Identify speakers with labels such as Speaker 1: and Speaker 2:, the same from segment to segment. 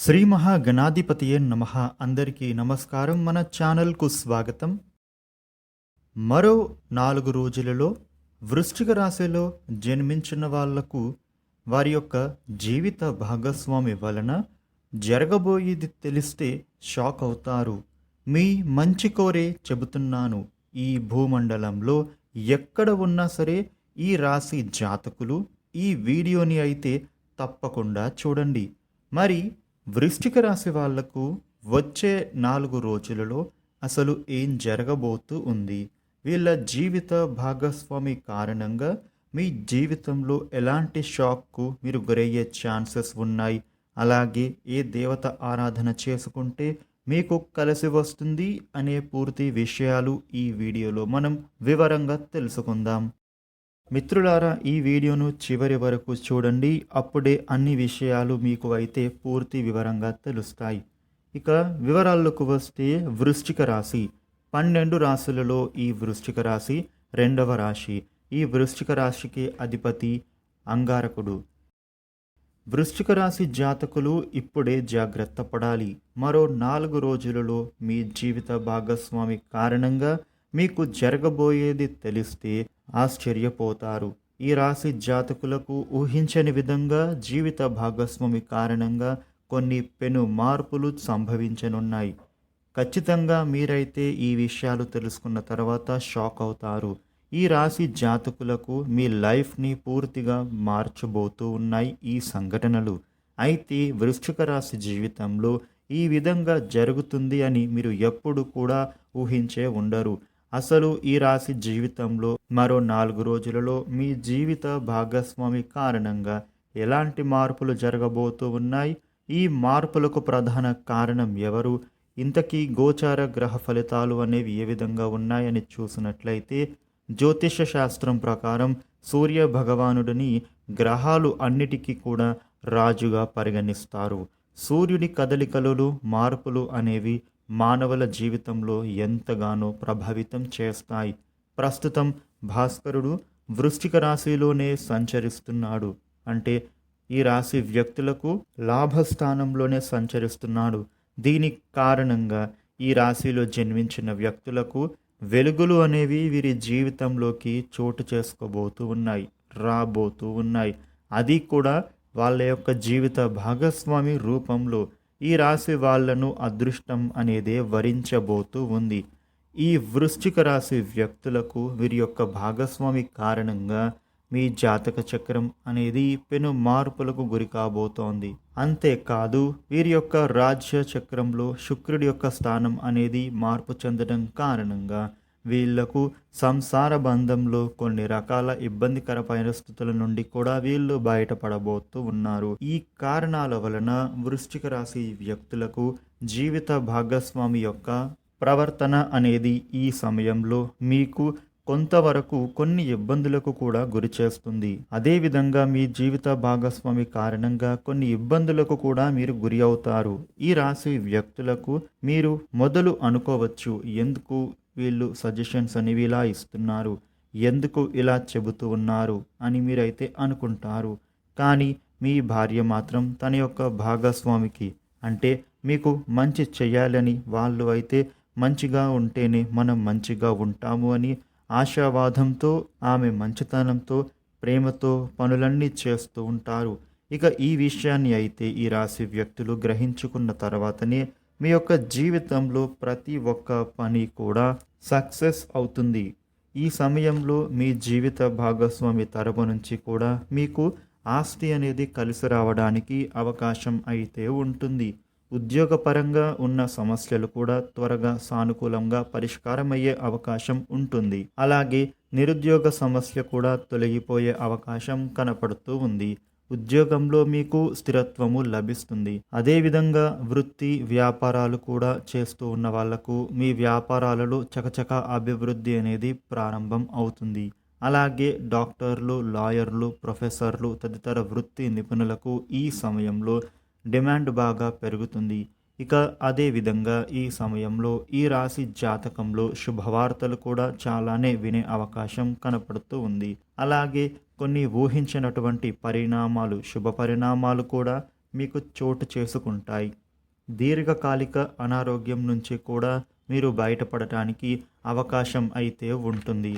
Speaker 1: శ్రీ మహాగణాధిపతియే నమ. అందరికీ నమస్కారం. మన ఛానల్కు స్వాగతం. మరో నాలుగు రోజులలో వృశ్చిక రాశిలో జన్మించిన వాళ్ళకు వారి యొక్క జీవిత భాగస్వామి వలన జరగబోయేది తెలిస్తే షాక్ అవుతారు. మీ మంచి కోరే చెబుతున్నాను. ఈ భూమండలంలో ఎక్కడ ఉన్నా సరే ఈ రాశి జాతకులు ఈ వీడియోని అయితే తప్పకుండా చూడండి. మరి వృశ్చిక రాశి వాళ్ళకు వచ్చే నాలుగు రోజులలో అసలు ఏం జరగబోతూ ఉంది? వీళ్ళ జీవిత భాగస్వామి కారణంగా మీ జీవితంలో ఎలాంటి షాక్కు మీరు గురయ్యే ఛాన్సెస్ ఉన్నాయి? అలాగే ఏ దేవత ఆరాధన చేసుకుంటే మీకు కలిసి వస్తుంది? అనే పూర్తి విషయాలు ఈ వీడియోలో మనం వివరంగా తెలుసుకుందాం. మిత్రులారా ఈ వీడియోను చివరి వరకు చూడండి. అప్పుడే అన్ని విషయాలు మీకు అయితే పూర్తి వివరంగా తెలుస్తాయి. ఇక వివరాల్లోకి వస్తే వృశ్చిక రాశి. పన్నెండు రాశులలో ఈ వృశ్చిక రాశి రెండవ రాశి. ఈ వృశ్చిక రాశికి అధిపతి అంగారకుడు. వృశ్చిక రాశి జాతకులు ఇప్పుడే జాగ్రత్త పడాలి. మరో నాలుగు రోజులలో మీ జీవిత భాగస్వామి కారణంగా మీకు జరగబోయేది తెలిస్తే ఆశ్చర్యపోతారు. ఈ రాశి జాతకులకు ఊహించని విధంగా జీవిత భాగస్వామి కారణంగా కొన్ని పెను మార్పులు సంభవించనున్నాయి. ఖచ్చితంగా మీరైతే ఈ విషయాలు తెలుసుకున్న తర్వాత షాక్ అవుతారు. ఈ రాశి జాతకులకు మీ లైఫ్ని పూర్తిగా మార్చబోతూ ఉన్నాయి ఈ సంఘటనలు. అయితే వృశ్చిక రాశి జీవితంలో ఈ విధంగా జరుగుతుంది అని మీరు ఎప్పుడు కూడా ఊహించే ఉండరు. అసలు ఈ రాశి జీవితంలో మరో నాలుగు రోజులలో మీ జీవిత భాగస్వామి కారణంగా ఎలాంటి మార్పులు జరగబోతూ ఉన్నాయి? ఈ మార్పులకు ప్రధాన కారణం ఎవరు? ఇంతకీ గోచార గ్రహ ఫలితాలు అనేవి ఏ విధంగా ఉన్నాయని చూసినట్లయితే జ్యోతిష శాస్త్రం ప్రకారం సూర్య భగవానుడిని గ్రహాలు అన్నిటికీ కూడా రాజుగా పరిగణిస్తారు. సూర్యుడి కదలికలు మార్పులు అనేవి మానవుల జీవితంలో ఎంతగానో ప్రభావితం చేస్తాయి. ప్రస్తుతం భాస్కరుడు వృశ్చిక రాశిలోనే సంచరిస్తున్నాడు. అంటే ఈ రాశి వ్యక్తులకు లాభస్థానంలోనే సంచరిస్తున్నాడు. దీని కారణంగా ఈ రాశిలో జన్మించిన వ్యక్తులకు వెలుగులు అనేవి వీరి జీవితంలోకి చోటు చేసుకోబోతూ ఉన్నాయి రాబోతూ ఉన్నాయి. అది కూడా వాళ్ళ యొక్క జీవిత భాగస్వామి రూపంలో ఈ రాశి వాళ్ళను అదృష్టం అనేదే వరించబోతూ ఉంది. ఈ వృశ్చిక రాశి వ్యక్తులకు వీరి యొక్క భాగస్వామి కారణంగా మీ జాతక చక్రం అనేది పెను మార్పులకు గురి కాబోతోంది. అంతేకాదు వీరి యొక్క రాజ్య చక్రంలో శుక్రుడి యొక్క స్థానం అనేది మార్పు చెందడం కారణంగా వీళ్ళకు సంసార బంధంలో కొన్ని రకాల ఇబ్బందికర పరిస్థితుల నుండి కూడా వీళ్ళు బయటపడబోతూ ఉన్నారు. ఈ కారణాల వలన వృశ్చిక రాశి వ్యక్తులకు జీవిత భాగస్వామి యొక్క ప్రవర్తన అనేది ఈ సమయంలో మీకు కొంతవరకు కొన్ని ఇబ్బందులకు కూడా గురి చేస్తుంది. అదేవిధంగా మీ జీవిత భాగస్వామి కారణంగా కొన్ని ఇబ్బందులకు కూడా మీరు గురి అవుతారు. ఈ రాశి వ్యక్తులకు మీరు మొదలు అనుకోవచ్చు. ఎందుకు? వీళ్ళు సజెషన్స్ అనేవి ఇలా ఇస్తున్నారు. ఎందుకు ఇలా చెబుతూ ఉన్నారు అని మీరైతే అనుకుంటారు. కానీ మీ భార్య మాత్రం తన యొక్క భాగస్వామికి అంటే మీకు మంచి చేయాలని వాళ్ళు అయితే మంచిగా ఉంటేనే మనం మంచిగా ఉంటాము అని ఆశావాదంతో ఆమె మంచితనంతో ప్రేమతో పనులన్నీ చేస్తూ ఉంటారు. ఇక ఈ విషయాన్ని అయితే ఈ రాశి వ్యక్తులు గ్రహించుకున్న తర్వాతనే మీ యొక్క జీవితంలో ప్రతి ఒక్క పని కూడా సక్సెస్ అవుతుంది. ఈ సమయంలో మీ జీవిత భాగస్వామి తరపు నుంచి కూడా మీకు ఆస్తి అనేది కలిసి రావడానికి అవకాశం అయితే ఉంటుంది. ఉద్యోగపరంగా ఉన్న సమస్యలు కూడా త్వరగా సానుకూలంగా పరిష్కారమయ్యే అవకాశం ఉంటుంది. అలాగే నిరుద్యోగ సమస్య కూడా తొలగిపోయే అవకాశం కనపడుతూ ఉంది. ఉద్యోగంలో మీకు స్థిరత్వము లభిస్తుంది. అదేవిధంగా వృత్తి వ్యాపారాలు కూడా చేస్తూ ఉన్న వాళ్ళకు మీ వ్యాపారాలలో చకచక అభివృద్ధి అనేది ప్రారంభం అవుతుంది. అలాగే డాక్టర్లు లాయర్లు ప్రొఫెసర్లు తదితర వృత్తి నిపుణులకు ఈ సమయంలో డిమాండ్ బాగా పెరుగుతుంది. ఇక అదే విధంగా ఈ సమయంలో ఈ రాశి జాతకంలో శుభవార్తలు కూడా చాలానే వినే అవకాశం కనపడుతూ ఉంది. అలాగే కొన్ని ఊహించినటువంటి పరిణామాలు శుభ పరిణామాలు కూడా మీకు చోటు చేసుకుంటాయి. దీర్ఘకాలిక అనారోగ్యం నుంచి కూడా మీరు బయటపడటానికి అవకాశం అయితే ఉంటుంది.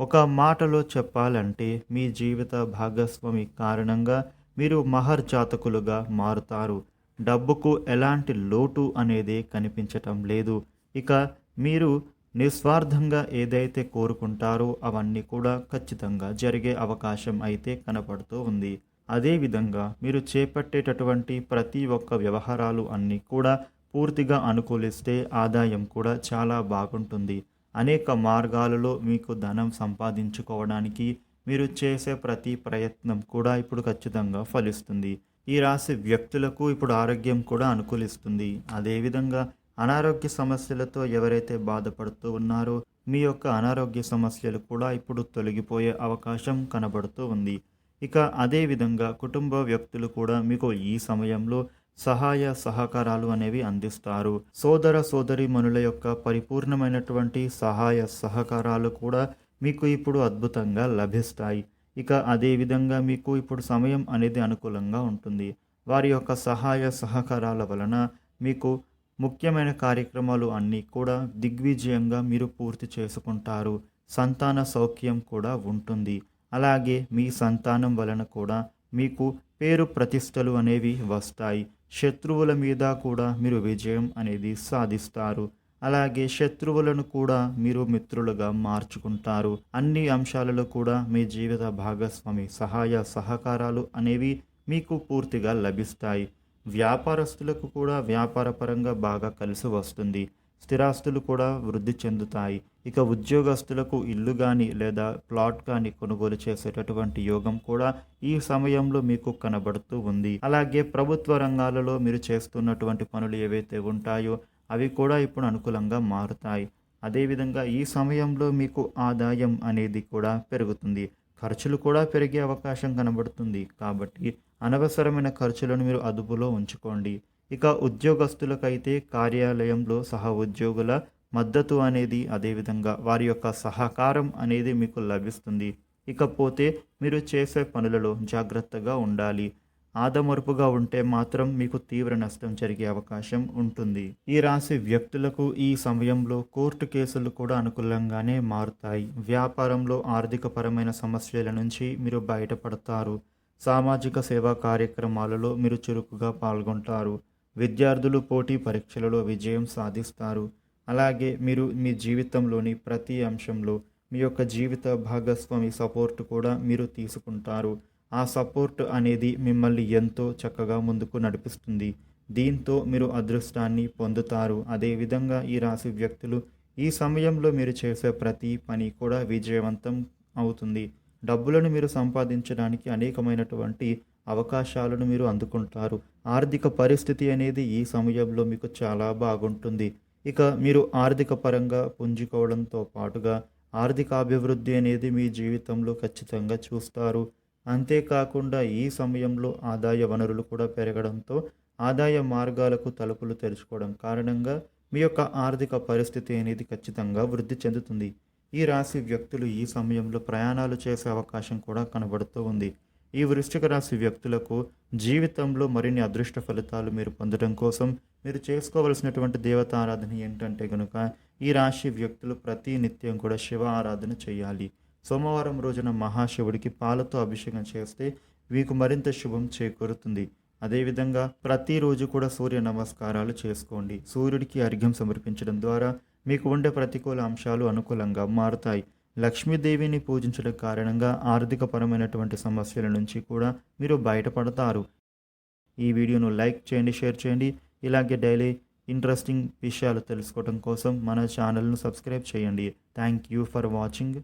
Speaker 1: ఒక మాటలో చెప్పాలంటే మీ జీవిత భాగస్వామి కారణంగా మీరు మహర్జాతకులుగా మారుతారు. డబ్బుకు ఎలాంటి లోటు అనేది కనిపించటం లేదు. ఇక మీరు నిస్వార్థంగా ఏదైతే కోరుకుంటారో అవన్నీ కూడా ఖచ్చితంగా జరిగే అవకాశం అయితే కనపడుతూ ఉంది. అదేవిధంగా మీరు చేపట్టేటటువంటి ప్రతి ఒక్క వ్యవహారాలు అన్నీ కూడా పూర్తిగా అనుకూలిస్తే ఆదాయం కూడా చాలా బాగుంటుంది. అనేక మార్గాలలో మీకు ధనం సంపాదించుకోవడానికి మీరు చేసే ప్రతి ప్రయత్నం కూడా ఇప్పుడు ఖచ్చితంగా ఫలిస్తుంది. ఈ రాశి వ్యక్తులకు ఇప్పుడు ఆరోగ్యం కూడా అనుకూలిస్తుంది. అదేవిధంగా అనారోగ్య సమస్యలతో ఎవరైతే బాధపడుతూ ఉన్నారో మీ యొక్క అనారోగ్య సమస్యలు కూడా ఇప్పుడు తొలగిపోయే అవకాశం కనబడుతూ ఉంది. ఇక అదేవిధంగా కుటుంబ వ్యక్తులు కూడా మీకు ఈ సమయంలో సహాయ సహకారాలు అనేవి అందిస్తారు. సోదర సోదరి మనుల యొక్క పరిపూర్ణమైనటువంటి సహాయ సహకారాలు కూడా మీకు ఇప్పుడు అద్భుతంగా లభిస్తాయి. ఇక అదేవిధంగా మీకు ఇప్పుడు సమయం అనేది అనుకూలంగా ఉంటుంది. వారి యొక్క సహాయ సహకారాల వలన మీకు ముఖ్యమైన కార్యక్రమాలు అన్నీ కూడా దిగ్విజయంగా మీరు పూర్తి చేసుకుంటారు. సంతాన సౌఖ్యం కూడా ఉంటుంది. అలాగే మీ సంతానం వలన కూడా మీకు పేరు ప్రతిష్టలు అనేవి వస్తాయి. శత్రువుల మీద కూడా మీరు విజయం అనేది సాధిస్తారు. అలాగే శత్రువులను కూడా మీరు మిత్రులుగా మార్చుకుంటారు. అన్ని అంశాలలో కూడా మీ జీవిత భాగస్వామి సహాయ సహకారాలు అనేవి మీకు పూర్తిగా లభిస్తాయి. వ్యాపారస్తులకు కూడా వ్యాపారపరంగా బాగా కలిసి వస్తుంది. స్థిరాస్తులు కూడా వృద్ధి చెందుతాయి. ఇక ఉద్యోగస్తులకు ఇల్లు కానీ లేదా ప్లాట్ కానీ కొనుగోలు చేసేటటువంటి యోగం కూడా ఈ సమయంలో మీకు కనబడుతూ ఉంది. అలాగే ప్రభుత్వ రంగాలలో మీరు చేస్తున్నటువంటి పనులు ఏవైతే ఉంటాయో అవి కూడా ఇప్పుడు అనుకూలంగా మారుతాయి. అదేవిధంగా ఈ సమయంలో మీకు ఆదాయం అనేది కూడా పెరుగుతుంది. ఖర్చులు కూడా పెరిగే అవకాశం కనబడుతుంది. కాబట్టి అనవసరమైన ఖర్చులను మీరు అదుపులో ఉంచుకోండి. ఇక ఉద్యోగస్తులకైతే కార్యాలయంలో సహ ఉద్యోగుల మద్దతు అనేది అదేవిధంగా వారి యొక్క సహకారం అనేది మీకు లభిస్తుంది. ఇకపోతే మీరు చేసే పనులలో జాగ్రత్తగా ఉండాలి. ఆదమరుపుగా ఉంటే మాత్రం మీకు తీవ్ర నష్టం జరిగే అవకాశం ఉంటుంది. ఈ రాశి వ్యక్తులకు ఈ సమయంలో కోర్టు కేసులు కూడా అనుకూలంగానే మారుతాయి. వ్యాపారంలో ఆర్థికపరమైన సమస్యల నుంచి మీరు బయటపడతారు. సామాజిక సేవా కార్యక్రమాలలో మీరు చురుకుగా పాల్గొంటారు. విద్యార్థులు పోటీ పరీక్షలలో విజయం సాధిస్తారు. అలాగే మీరు మీ జీవితంలోని ప్రతి అంశంలో మీ యొక్క జీవిత భాగస్వామి సపోర్ట్ కూడా మీరు తీసుకుంటారు. ఆ సపోర్ట్ అనేది మిమ్మల్ని ఎంతో చక్కగా ముందుకు నడిపిస్తుంది. దీంతో మీరు అదృష్టాన్ని పొందుతారు. అదేవిధంగా ఈ రాశి వ్యక్తులు ఈ సమయంలో మీరు చేసే ప్రతి పని కూడా విజయవంతం అవుతుంది. డబ్బులను మీరు సంపాదించడానికి అనేకమైనటువంటి అవకాశాలను మీరు అందుకుంటారు. ఆర్థిక పరిస్థితి అనేది ఈ సమయంలో మీకు చాలా బాగుంటుంది. ఇక మీరు ఆర్థిక పరంగా పుంజుకోవడంతో పాటుగా ఆర్థిక అభివృద్ధి అనేది మీ జీవితంలో ఖచ్చితంగా చూస్తారు. అంతేకాకుండా ఈ సమయంలో ఆదాయ వనరులు కూడా పెరగడంతో ఆదాయ మార్గాలకు తలుపులు తెరుచుకోవడం కారణంగా మీ యొక్క ఆర్థిక పరిస్థితి అనేది ఖచ్చితంగా వృద్ధి చెందుతుంది. ఈ రాశి వ్యక్తులు ఈ సమయంలో ప్రయాణాలు చేసే అవకాశం కూడా కనబడుతూ ఉంది. ఈ వృశ్చిక రాశి వ్యక్తులకు జీవితంలో మరిన్ని అదృష్ట ఫలితాలు మీరు పొందడం కోసం మీరు చేసుకోవలసినటువంటి దేవత ఆరాధన ఏంటంటే కనుక ఈ రాశి వ్యక్తులు ప్రతి నిత్యం కూడా శివ ఆరాధన చేయాలి. సోమవారం రోజున మహాశివుడికి పాలతో అభిషేకం చేస్తే మీకు మరింత శుభం చేకూరుతుంది. అదేవిధంగా ప్రతిరోజు కూడా సూర్య నమస్కారాలు చేసుకోండి. సూర్యుడికి అర్ఘ్యం సమర్పించడం ద్వారా మీకు ఉండే ప్రతికూల అంశాలు అనుకూలంగా మారుతాయి. లక్ష్మీదేవిని పూజించడం కారణంగా ఆర్థికపరమైనటువంటి సమస్యల నుంచి కూడా మీరు బయటపడతారు. ఈ వీడియోను లైక్ చేయండి షేర్ చేయండి. ఇలాగే డైలీ ఇంట్రెస్టింగ్ విషయాలు తెలుసుకోవడం కోసం మన ఛానల్ను సబ్స్క్రైబ్ చేయండి. Thank you for watching.